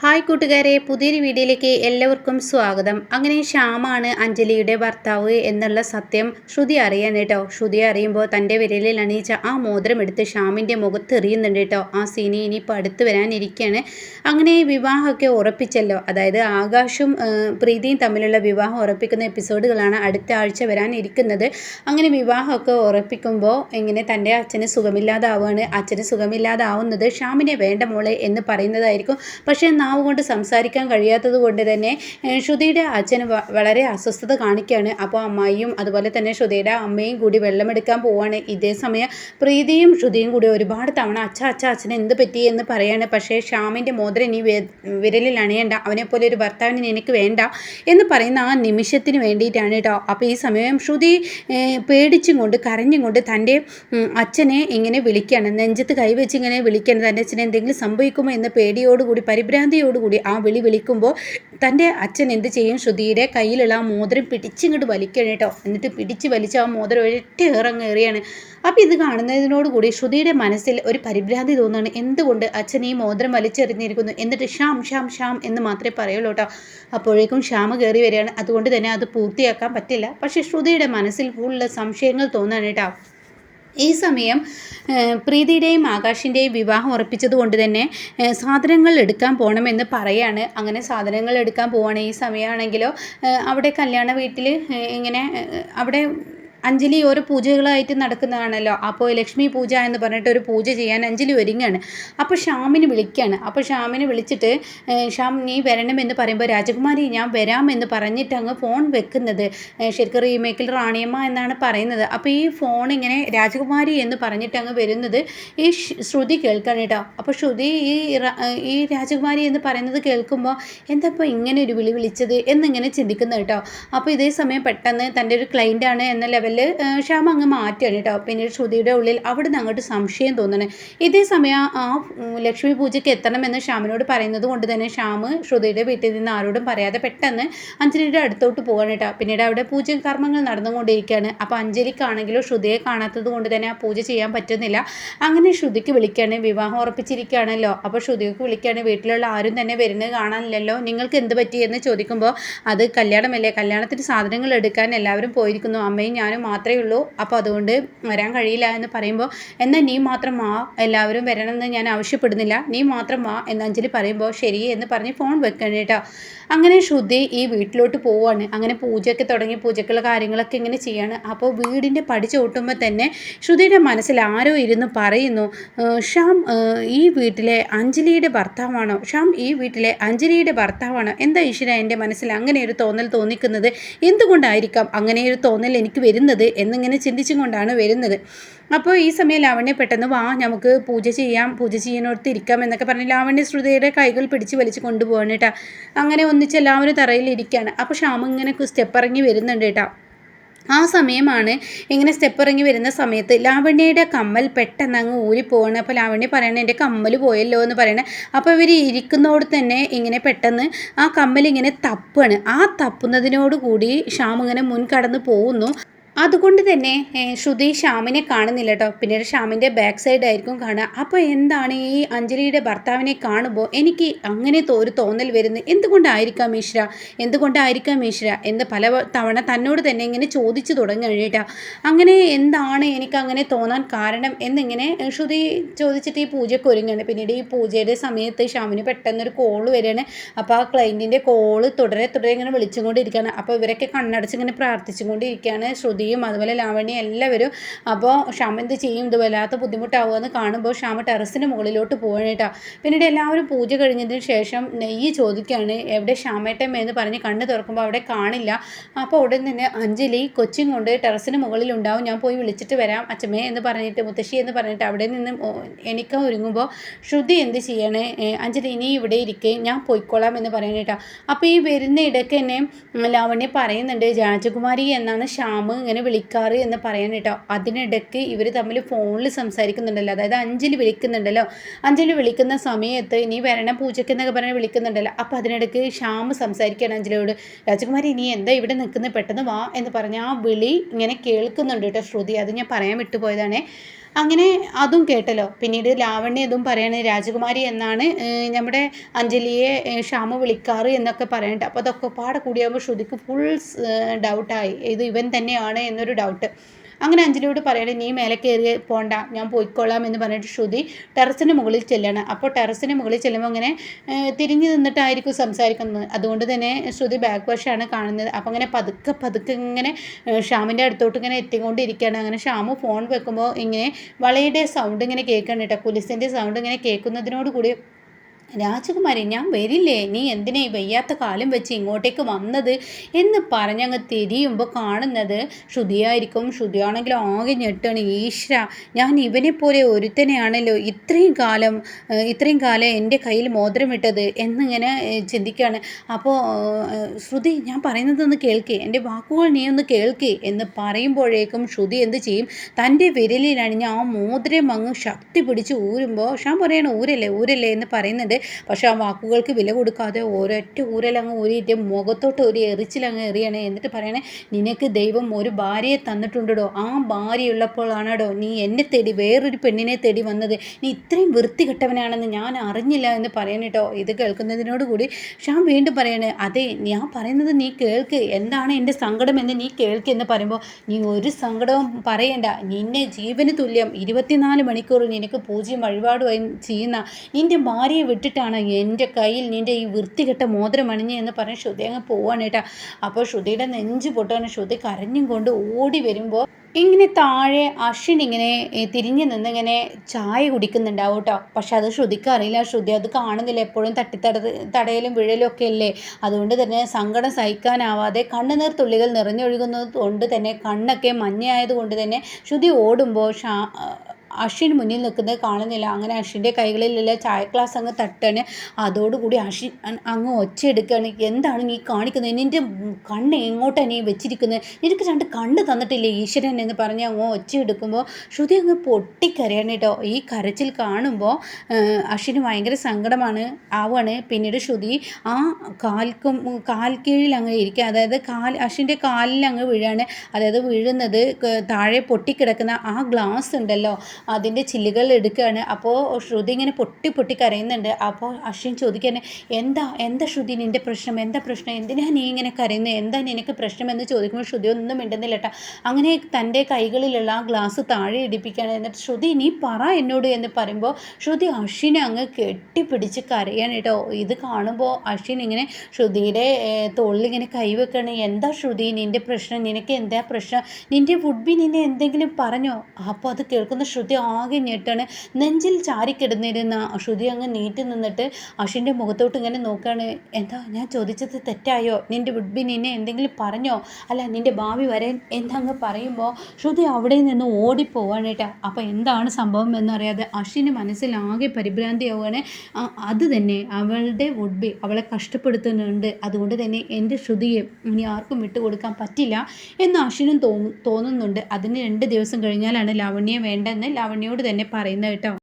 Hi കൂട്ടുകാരെ പുതിയൊരു വീഡിയോയിലേക്ക് എല്ലാവർക്കും സ്വാഗതം. അങ്ങനെ ശ്യാമാണ് അഞ്ജലിയുടെ ഭർത്താവ് എന്നുള്ള സത്യം ശ്രുതി അറിയാൻ കേട്ടോ. ശ്രുതി അറിയുമ്പോൾ തന്റെ വിരലിൽ അണിയിച്ച ആ മോതിരം എടുത്ത് ശ്യാമിന്റെ മുഖത്ത് എറിയുന്നുണ്ട് കേട്ടോ. ആ സീനി ഇനിയിപ്പോൾ അടുത്ത് വരാനിരിക്കുകയാണ് അങ്ങനെ വിവാഹമൊക്കെ ഉറപ്പിച്ചല്ലോ. അതായത് ആകാശും പ്രീതിയും തമ്മിലുള്ള വിവാഹം ഉറപ്പിക്കുന്ന എപ്പിസോഡുകളാണ് അടുത്ത ആഴ്ച വരാനിരിക്കുന്നത്. അങ്ങനെ വിവാഹമൊക്കെ ഉറപ്പിക്കുമ്പോൾ ഇങ്ങനെ തന്റെ അച്ഛന് സുഖമില്ലാതാവുകയാണ് അച്ഛന് സുഖമില്ലാതാവുന്നത് ശ്യാമിനെ വേണ്ട മോളെ എന്ന് പറയുന്നതായിരിക്കും. പക്ഷേ നാവ് കൊണ്ട് സംസാരിക്കാൻ കഴിയാത്തത് കൊണ്ട് തന്നെ ശ്രുതിയുടെ അച്ഛൻ വളരെ അസ്വസ്ഥത കാണിക്കുകയാണ്. അപ്പോൾ അമ്മായിയും അതുപോലെ തന്നെ ശ്രുതിയുടെ അമ്മയും കൂടി വെള്ളമെടുക്കാൻ പോവുകയാണ്. ഇതേ സമയം പ്രീതിയും ശ്രുതിയും കൂടി ഒരുപാട് തവണ അച്ഛ അച്ഛ അച്ഛന് എന്ത് പറ്റി എന്ന് പറയാണ്. പക്ഷേ ശ്യാമിന്റെ മോതിരം നീ വിരലിൽ അണിയണ്ട. അവനെപ്പോലെ ഒരു ഭർത്താവിന് എനിക്ക് വേണ്ട എന്ന് പറയുന്ന ആ നിമിഷത്തിന് വേണ്ടിയിട്ടാണ് കേട്ടോ. അപ്പോൾ ഈ സമയം ശ്രുതി പേടിച്ചും കൊണ്ട് കരഞ്ഞും കൊണ്ട് തന്റെ അച്ഛനെ ഇങ്ങനെ വിളിക്കുകയാണ്. നെഞ്ചത്ത് കൈവച്ച് ഇങ്ങനെ വിളിക്കുകയാണ്. തന്റെ അച്ഛനെ എന്തെങ്കിലും സംഭവിക്കുമോ എന്ന പേടിയോടുകൂടി പരിഭ്രാന്തി ചിന്തയോടുകൂടി ആ വിളി വിളിക്കുമ്പോൾ തന്റെ അച്ഛൻ എന്ത് ചെയ്യും? ശ്രുതിയുടെ കയ്യിലുള്ള ആ മോതിരം പിടിച്ചിങ്ങോട്ട് വലിക്കണം കേട്ടോ. എന്നിട്ട് പിടിച്ച് വലിച്ച് ആ മോതിരം ഒരൊറ്റ ഇറങ്ങേറിയാണ് അപ്പോൾ ഇത് കാണുന്നതിനോടുകൂടി ശ്രുതിയുടെ മനസ്സിൽ ഒരു പരിഭ്രാന്തി തോന്നുകയാണ്. എന്തുകൊണ്ട് അച്ഛൻ ഈ മോതിരം വലിച്ചെറിഞ്ഞിരിക്കുന്നു? എന്നിട്ട് ഷാം ഷാം ഷാം എന്ന് മാത്രമേ പറയുള്ളൂ കേട്ടോ. അപ്പോഴേക്കും ഷ്യാമ കയറി വരികയാണ്. അതുകൊണ്ട് തന്നെ അത് പൂർത്തിയാക്കാൻ പറ്റില്ല. പക്ഷേ ശ്രുതിയുടെ മനസ്സിൽ ഫുള്ള് സംശയങ്ങൾ തോന്നുകയാണ് കേട്ടോ. ഈ സമയം പ്രീതിയുടെയും ആകാശിന്റെയും വിവാഹം ഉറപ്പിച്ചതുകൊണ്ട് തന്നെ സാധനങ്ങൾ എടുക്കാൻ പോകണമെന്ന് പറയാണ്. അങ്ങനെ സാധനങ്ങൾ എടുക്കാൻ പോവാണ്. ഈ സമയമാണെങ്കിലോ അവിടെ കല്യാണ വീട്ടിൽ ഇങ്ങനെ അവിടെ അഞ്ജലി ഓരോ പൂജകളായിട്ട് നടക്കുന്നതാണല്ലോ. അപ്പോൾ ലക്ഷ്മി പൂജ എന്ന് പറഞ്ഞിട്ട് ഒരു പൂജ ചെയ്യാൻ അഞ്ജലി ഒരുങ്ങാണ്. അപ്പോൾ ഷ്യാമിന് വിളിക്കുകയാണ് അപ്പോൾ ഷ്യാമിന് വിളിച്ചിട്ട് ഷ്യാം നീ വരണമെന്ന് പറയുമ്പോൾ രാജകുമാരി ഞാൻ വരാമെന്ന് പറഞ്ഞിട്ട് അങ്ങ് ഫോൺ വെക്കുന്നത്. ശരിക്കും റീമേക്കിൽ റാണിയമ്മ എന്നാണ് പറയുന്നത്. അപ്പോൾ ഈ ഫോൺ ഇങ്ങനെ രാജകുമാരി എന്ന് പറഞ്ഞിട്ട് അങ്ങ് വരുന്നത് ഈ ശ്രുതി കേൾക്കാണ് കേട്ടോ. അപ്പോൾ ശ്രുതി ഈ ഈ രാജകുമാരി എന്ന് പറയുന്നത് കേൾക്കുമ്പോൾ എന്താ ഇപ്പോൾ ഇങ്ങനെ ഒരു വിളി വിളിച്ചത്? എന്നിങ്ങനെ ചിന്തിക്കുന്നത് കേട്ടോ. അപ്പോൾ ഇതേ സമയം പെട്ടെന്ന് തന്റെ ഒരു ക്ലൈന്റാണ് എന്ന ലെവലിൽ ശ്യാമ അങ്ങ് മാറ്റുകയാണ് കേട്ടോ പിന്നീട് ശ്രുതിയുടെ ഉള്ളിൽ അവിടെ നിന്ന് അങ്ങോട്ട് സംശയം തോന്നണേ ഇതേ സമയം ആ ലക്ഷ്മി പൂജയ്ക്ക് എത്തണമെന്ന് ശ്യാമിനോട് പറയുന്നത് കൊണ്ട് തന്നെ ശ്യാമ് ശ്രുതിയുടെ വീട്ടിൽ നിന്ന് ആരോടും പറയാതെ പെട്ടെന്ന് അഞ്ജലിയുടെ അടുത്തോട്ട് പോവാണ് കേട്ടോ പിന്നീട് അവിടെ പൂജ കർമ്മങ്ങൾ നടന്നുകൊണ്ടിരിക്കുകയാണ്. അപ്പോൾ അഞ്ജലിക്കാണെങ്കിലും ശ്രുതിയെ കാണാത്തത് കൊണ്ട് തന്നെ ആ പൂജ ചെയ്യാൻ പറ്റുന്നില്ല. അങ്ങനെ ശ്രുതിക്ക് വിളിക്കുകയാണ്. വിവാഹം ഉറപ്പിച്ചിരിക്കുകയാണല്ലോ. അപ്പോൾ ശ്രുതിക്ക് വിളിക്കുകയാണ്. വീട്ടിലുള്ള ആരും തന്നെ വരുന്നത് കാണാനില്ലല്ലോ. നിങ്ങൾക്ക് എന്ത് പറ്റി എന്ന് ചോദിക്കുമ്പോൾ അത് കല്യാണമല്ലേ? കല്യാണത്തിന് സാധനങ്ങൾ എടുക്കാൻ എല്ലാവരും പോയിരിക്കുന്നു. അമ്മയും ഞാനും മാത്രമേ ഉള്ളൂ. അപ്പോൾ അതുകൊണ്ട് വരാൻ കഴിയില്ല എന്ന് പറയുമ്പോൾ എന്നാൽ നീ മാത്രം വാ എല്ലാവരും വരണമെന്ന് ഞാൻ ആവശ്യപ്പെടുന്നില്ല. നീ മാത്രം വാ എന്ന് അഞ്ജലി പറയുമ്പോൾ ശരി എന്ന് പറഞ്ഞ് ഫോൺ വെക്കണം കേട്ടോ. അങ്ങനെ ശ്രുതി ഈ വീട്ടിലോട്ട് പോവാണ്. അങ്ങനെ പൂജയൊക്കെ തുടങ്ങി പൂജക്കുള്ള കാര്യങ്ങളൊക്കെ ഇങ്ങനെ ചെയ്യാണ്. അപ്പോൾ വീടിന്റെ പടി ചോട്ടുമ്പോൾ തന്നെ ശ്രുതിയുടെ മനസ്സിൽ ആരോ ഇരുന്ന് പറയുന്നു ഷ്യാം ഈ വീട്ടിലെ അഞ്ജലിയുടെ ഭർത്താവാണോ? ഷ്യാം ഈ വീട്ടിലെ അഞ്ജലിയുടെ ഭർത്താവാണോ? എന്താ ഈശ്വര എന്റെ മനസ്സിൽ അങ്ങനെ ഒരു തോന്നൽ തോന്നിക്കുന്നത്? എന്തുകൊണ്ടായിരിക്കാം അങ്ങനെ ഒരു തോന്നൽ എനിക്ക് വരുന്നത്? എന്നിങ്ങനെ ചിന്തിച്ചും കൊണ്ടാണ് വരുന്നത്. അപ്പോൾ ഈ സമയം ലാവണ്യ പെട്ടെന്ന് വാ നമുക്ക് പൂജ ചെയ്യാം പൂജ ചെയ്യാനോർത്ത് ഇരിക്കാം എന്നൊക്കെ പറഞ്ഞ് ലാവണ്യ ശ്രുതിയുടെ കൈകൾ പിടിച്ച് വലിച്ച് കൊണ്ടുപോകണം കേട്ടോ അങ്ങനെ ഒന്നിച്ച് എല്ലാവരും തറയിൽ ഇരിക്കുകയാണ് അപ്പോൾ ഷാമ ഇങ്ങനെ സ്റ്റെപ്പ് ഇറങ്ങി വരുന്നുണ്ട് കേട്ടോ ആ സമയമാണ് ഇങ്ങനെ സ്റ്റെപ്പ് ഇറങ്ങി വരുന്ന സമയത്ത് ലാവണ്യയുടെ കമ്മൽ പെട്ടെന്ന് അങ്ങ് ഊരിപ്പോവാണ് അപ്പോൾ ലാവണ്യ പറയണേ എന്റെ കമ്മൽ പോയല്ലോ എന്ന് പറയണേ. അപ്പോൾ ഇവർ ഇരിക്കുന്നതോട് തന്നെ ഇങ്ങനെ പെട്ടെന്ന് ആ കമ്മൽ ഇങ്ങനെ തപ്പാണ്. ആ തപ്പുന്നതിനോട് കൂടി ഷ്യാം ഇങ്ങനെ മുൻകടന്ന് പോകുന്നു. അതുകൊണ്ട് തന്നെ ശ്രുതി ശ്യാമിനെ കാണുന്നില്ല കേട്ടോ പിന്നീട് ശ്യാമിന്റെ ബാക്ക് സൈഡ് ആയിരിക്കും കാണുക. അപ്പോൾ എന്താണ് ഈ അഞ്ജലിയുടെ ഭർത്താവിനെ കാണുമ്പോൾ എനിക്ക് അങ്ങനെ ഒരു തോന്നൽ വരുന്നത്? എന്തുകൊണ്ടായിരിക്കാം മിശ്ര? എന്തുകൊണ്ടായിരിക്കാം മിശ്ര? എന്ന് പല തവണ തന്നോട് തന്നെ ഇങ്ങനെ ചോദിച്ചു തുടങ്ങി കഴിഞ്ഞിട്ടാ അങ്ങനെ എന്താണ് എനിക്ക് അങ്ങനെ തോന്നാൻ കാരണം എന്നിങ്ങനെ ശ്രുതി ചോദിച്ചിട്ട് ഈ പൂജയ്ക്ക് ഒരുങ്ങുകയാണ്. പിന്നീട് ഈ പൂജയുടെ സമയത്ത് ശ്യാമിന് പെട്ടെന്നൊരു കോൾ വരികയാണ്. അപ്പോൾ ആ ക്ലൈന്റിന്റെ കോൾ തുടരെ തുടരെ ഇങ്ങനെ വിളിച്ചുകൊണ്ടിരിക്കുകയാണ്. അപ്പോൾ ഇവരൊക്കെ കണ്ണടച്ച് ഇങ്ങനെ പ്രാർത്ഥിച്ചുകൊണ്ടിരിക്കുകയാണ് ശ്രുതി. ശ്രുതിയും അതുപോലെ ലാവണ്യ എല്ലാവരും അപ്പോൾ ഷാമ എന്ത് ചെയ്യും? ഇത് വല്ലാത്ത ബുദ്ധിമുട്ടാവുമെന്ന് കാണുമ്പോൾ ഷാമ ടെറസിന് മുകളിലോട്ട് പോകണേട്ടാ പിന്നീട് എല്ലാവരും പൂജ കഴിഞ്ഞതിന് ശേഷം നെയ്യ് ചോദിക്കുകയാണ് എവിടെ ഷാമേട്ടമ്മ എന്ന് പറഞ്ഞ് കണ്ണ് തുറക്കുമ്പോൾ അവിടെ കാണില്ല. അപ്പോൾ ഉടൻ തന്നെ അഞ്ജലി കൊച്ചും കൊണ്ട് ടെറസിന് മുകളിൽ ഉണ്ടാവും ഞാൻ പോയി വിളിച്ചിട്ട് വരാം അച്ഛമ്മേ എന്ന് പറഞ്ഞിട്ട് മുത്തശ്ശി എന്ന് പറഞ്ഞിട്ട് അവിടെ നിന്ന് എനിക്ക് ഒരുങ്ങുമ്പോൾ ശ്രുതി എന്ത് ചെയ്യണേ? അഞ്ജലി ഇനി ഇവിടെ ഇരിക്കേ ഞാൻ പോയിക്കോളാം എന്ന് പറയാനേട്ടാ അപ്പോൾ ഈ വരുന്ന ഇടയ്ക്ക് തന്നെ ലാവണ്യ പറയുന്നുണ്ട് രാജകുമാരി എന്നാണ് ശ്യാമ് ഇങ്ങനെ അങ്ങനെ വിളിക്കാറ് എന്ന് പറയാൻ കേട്ടോ. അതിനിടയ്ക്ക് ഇവർ തമ്മിൽ ഫോണിൽ സംസാരിക്കുന്നുണ്ടല്ലോ. അതായത് അഞ്ജലി വിളിക്കുന്നുണ്ടല്ലോ. അഞ്ജലി വിളിക്കുന്ന സമയത്ത് നീ വരണ പൂജയ്ക്ക് എന്നൊക്കെ പറഞ്ഞ് വിളിക്കുന്നുണ്ടല്ലോ. അപ്പോൾ അതിനിടയ്ക്ക് ശ്യാമ് സംസാരിക്കുകയാണ് അഞ്ജലിയോട്. രാജകുമാരി നീ എന്താ ഇവിടെ നിൽക്കുന്നത് പെട്ടെന്ന് വാ എന്ന് പറഞ്ഞ് ആ വിളി ഇങ്ങനെ കേൾക്കുന്നുണ്ട് കേട്ടോ ശ്രുതി. അത് ഞാൻ പറയാൻ വിട്ടുപോയതാണേ. അങ്ങനെ അതും കേട്ടല്ലോ. പിന്നീട് ലാവണ്യ ഇതും പറയാണ് രാജകുമാരി എന്നാണ് നമ്മുടെ അഞ്ജലിയെ ശ്യാമ വിളിക്കാറ് എന്നൊക്കെ പറയണ്ട. അപ്പോൾ അതൊക്കെ പാടെ കൂടിയാകുമ്പോൾ ശ്രുതിക്ക് ഫുൾ ഡൗട്ടായി ഇത് ഇവൻ തന്നെയാണ് എന്നൊരു ഡൗട്ട് അങ്ങനെ അഞ്ജലിയോട് പറയണേ നീ മേലെ കയറി പോണ്ട ഞാൻ പോയിക്കോളാം എന്ന് പറഞ്ഞിട്ട് ശ്രുതി ടെറസിന് മുകളിൽ ചെല്ലണം. അപ്പോൾ ടെറസിന് മുകളിൽ ചെല്ലുമ്പോൾ അങ്ങനെ തിരിഞ്ഞു നിന്നിട്ടായിരിക്കും സംസാരിക്കുന്നത്. അതുകൊണ്ട് തന്നെ ശ്രുതി ബാക്ക് വശമാണ് കാണുന്നത്. അപ്പോൾ അങ്ങനെ പതുക്കെ പതുക്കെ ഇങ്ങനെ ഷ്യാമിന്റെ അടുത്തോട്ട് ഇങ്ങനെ എത്തിക്കൊണ്ടിരിക്കുകയാണ്. അങ്ങനെ ഷ്യാമു ഫോൺ വെക്കുമ്പോൾ ഇങ്ങനെ വളയുടെ സൗണ്ട് ഇങ്ങനെ കേൾക്കണം കേട്ടോ. കുലിസിന്റെ സൗണ്ട് ഇങ്ങനെ കേൾക്കുന്നതിനോട് കൂടി രാജകുമാരി ഞാൻ വരില്ലേ? നീ എന്തിനാ ഈ വയ്യാത്ത കാലം വെച്ച് ഇങ്ങോട്ടേക്ക് വന്നത്? എന്ന് പറഞ്ഞങ്ങ് തിരിയുമ്പോൾ കാണുന്നത് ശ്രുതിയായിരിക്കും. ശ്രുതിയാണെങ്കിൽ ആകെ ഞെട്ടാണ്. ഈശ്വര ഞാൻ ഇവനെ പോലെ ഒരുത്തനെയാണല്ലോ ഇത്രയും കാലം ഇത്രയും കാലം എന്റെ കയ്യിൽ മോതിരമിട്ടത് എന്നിങ്ങനെ ചിന്തിക്കുകയാണ് അപ്പോൾ ശ്രുതി ഞാൻ പറയുന്നതൊന്ന് കേൾക്കേ? എന്റെ വാക്കുകൾ നീ ഒന്ന് കേൾക്കേ? എന്ന് പറയുമ്പോഴേക്കും ശ്രുതി എന്ത് ചെയ്യും? തന്റെ വിരലിലണിഞ്ഞ ആ മോതിരം അങ്ങ് ശക്തി പിടിച്ച് ഊരുമ്പോൾ ഷാൻ പറയണ ഊരല്ലേ ഊരല്ലേ എന്ന് പറയുന്നുണ്ട് പക്ഷെ ആ വാക്കുകൾക്ക് വില കൊടുക്കാതെ ഒരൊറ്റ ഊരലങ്ങ് ഊരിയിട്ട് മുഖത്തോട്ട് ഒരു എറിച്ചിലങ്ങ് എറിയണേ. എന്നിട്ട് പറയണേ നിനക്ക് ദൈവം ഒരു ഭാര്യയെ തന്നിട്ടുണ്ടോ ആ ഭാര്യ ഉള്ളപ്പോഴാണോ നീ എന്നെ തേടി വേറൊരു പെണ്ണിനെ തേടി വന്നത്. നീ ഇത്രയും വൃത്തികെട്ടവനാണെന്ന് ഞാൻ അറിഞ്ഞില്ല എന്ന് പറയണേട്ടോ ഇത് കേൾക്കുന്നതിനോട് കൂടി ഷാം വീണ്ടും പറയണേ അതെ ഞാൻ പറയുന്നത് നീ കേൾക്ക്. എന്താണ് എന്റെ സങ്കടം എന്ന് നീ കേൾക്ക് എന്ന് പറയുമ്പോൾ നീ ഒരു സങ്കടവും പറയണ്ട. നിന്നെ ജീവന് തുല്യം ഇരുപത്തിനാല് മണിക്കൂർ നിനക്ക് പൂജ്യം വഴിപാടുമായി ചെയ്യുന്ന നിന്റെ ഭാര്യയെ വിട്ടിട്ടാണ് എന്റെ കയ്യിൽ നിന്റെ ഈ വൃത്തികെട്ട മോതിരം അണിഞ്ഞ് എന്ന് പറഞ്ഞ് ശ്രുതി അങ്ങ് പോവാണ് കേട്ടോ. അപ്പോൾ ശ്രുതിയുടെ നെഞ്ച് പൊട്ടാണ് ശ്രുതി കരഞ്ഞും കൊണ്ട് ഓടി വരുമ്പോൾ ഇങ്ങനെ താഴെ അശ്വിൻ ഇങ്ങനെ തിരിഞ്ഞു തിരിഞ്ഞ് നിന്ന് ഇങ്ങനെ ചായ കുടിക്കുന്നുണ്ടാവും കേട്ടോ. പക്ഷെ അത് ശ്രുതിക്ക് അറിയില്ല. ശ്രുതി അത് കാണുന്നില്ല. എപ്പോഴും തട്ടിത്തട തടയലും വിഴലും ഒക്കെ അല്ലേ? അതുകൊണ്ട് തന്നെ സങ്കടം സഹിക്കാനാവാതെ കണ്ണുനീർ തുള്ളികൾ നിറഞ്ഞൊഴുകുന്നത് കൊണ്ട് തന്നെ കണ്ണൊക്കെ മഞ്ഞയായത് കൊണ്ട് തന്നെ ശ്രുതി ഓടുമ്പോൾ ഷാ അശ്വിൻ മുന്നിൽ നിൽക്കുന്നത് കാണുന്നില്ല. അങ്ങനെ അഷിന്റെ കൈകളിലുള്ള ചായ ഗ്ലാസ് അങ്ങ് തട്ടാണ്. അതോടുകൂടി അഷിൻ അങ്ങ് ഒച്ചയെടുക്കുകയാണ്. എന്താണ് നീ കാണിക്കുന്നത്? നിന്റെ കണ്ണ് എങ്ങോട്ടാണ് നീ വെച്ചിരിക്കുന്നത്? നിനക്ക് രണ്ട് കണ്ണ് തന്നിട്ടില്ലേ ഈശ്വരൻ എന്ന് പറഞ്ഞ് അങ്ങ് ഒച്ചയെടുക്കുമ്പോൾ ശ്രുതി അങ്ങ് പൊട്ടിക്കരയാണ് കേട്ടോ. ഈ കരച്ചിൽ കാണുമ്പോൾ അഷിന് ഭയങ്കര സങ്കടമാണ് ആവുകയാണ്. പിന്നീട് ശ്രുതി ആ കാൽക്കും കാൽ കീഴിൽ അങ്ങ് ഇരിക്കുക. അതായത് കാൽ അഷിന്റെ കാലിൽ അങ്ങ് വീഴാണ്. അതായത് വീഴുന്നത് താഴെ പൊട്ടിക്കിടക്കുന്ന ആ ഗ്ലാസ് ഉണ്ടല്ലോ. അതിന്റെ ചില്ലുകൾ എടുക്കുകയാണ്. അപ്പോൾ ശ്രുതി ഇങ്ങനെ പൊട്ടി പൊട്ടി കരയുന്നുണ്ട്. അപ്പോൾ അശ്വിൻ ചോദിക്കുകയാണ് എന്താ എന്താ ശ്രുതി നിന്റെ പ്രശ്നം? എന്താ പ്രശ്നം? എന്തിനാ നീ ഇങ്ങനെ കരയുന്നത് എന്താ നിനക്ക് പ്രശ്നം എന്ന് ചോദിക്കുമ്പോൾ ശ്രുതി ഒന്നും മിണ്ടുന്നില്ല കേട്ടോ അങ്ങനെ തന്റെ കൈകളിലുള്ള ആ ഗ്ലാസ് താഴെ ഇടിപ്പിക്കുകയാണ്. എന്നിട്ട് ശ്രുതി നീ പറ എന്നോട് എന്ന് പറയുമ്പോൾ ശ്രുതി അശ്വിനെ അങ്ങ് കെട്ടിപ്പിടിച്ച് കരയാണ് കേട്ടോ ഇത് കാണുമ്പോൾ അശ്വിൻ ഇങ്ങനെ ശ്രുതിയുടെ തോളിലിങ്ങനെ കൈവെക്കാണ് എന്താ ശ്രുതി നിന്റെ പ്രശ്നം? നിനക്ക് എന്താ പ്രശ്നം? നിന്റെ വുഡ്ബി നിന്നെ എന്തെങ്കിലും പറഞ്ഞോ? അപ്പോൾ അത് കേൾക്കുന്ന ശ്രുതി ആകെ ഞെട്ടാണ്. നെഞ്ചിൽ ചാരിക്കിടന്നിരുന്ന ശ്രുതി അങ്ങ് നീട്ടി നിന്നിട്ട് അശ്വിന്റെ മുഖത്തോട്ട് ഇങ്ങനെ നോക്കുകയാണ് എന്താ ഞാൻ ചോദിച്ചത് തെറ്റായോ? നിന്റെ വുഡ്ബി നിന്നെ എന്തെങ്കിലും പറഞ്ഞോ? അല്ല നിന്റെ ഭാവി വരാൻ എന്താങ്ങ് പറയുമ്പോൾ ശ്രുതി അവിടെ നിന്ന് ഓടിപ്പോവാണ് അപ്പോൾ എന്താണ് സംഭവം എന്നറിയാതെ അശ്വിന് മനസ്സിൽ ആകെ പരിഭ്രാന്തിയാവുകയാണ്. അത് തന്നെ അവളുടെ വുഡ്ബി അവളെ കഷ്ടപ്പെടുത്തുന്നുണ്ട്. അതുകൊണ്ട് തന്നെ എന്റെ ശ്രുതിയെ ഇനി ആർക്കും വിട്ടുകൊടുക്കാൻ പറ്റില്ല എന്ന് അശ്വിനും തോന്നു തോന്നുന്നുണ്ട്. അതിന് രണ്ട് ദിവസം കഴിഞ്ഞാലാണ് ലാവണ്യെ വേണ്ടെന്ന് ലാവണ്യോട് തന്നെ പറയുന്നത് കേട്ടോ.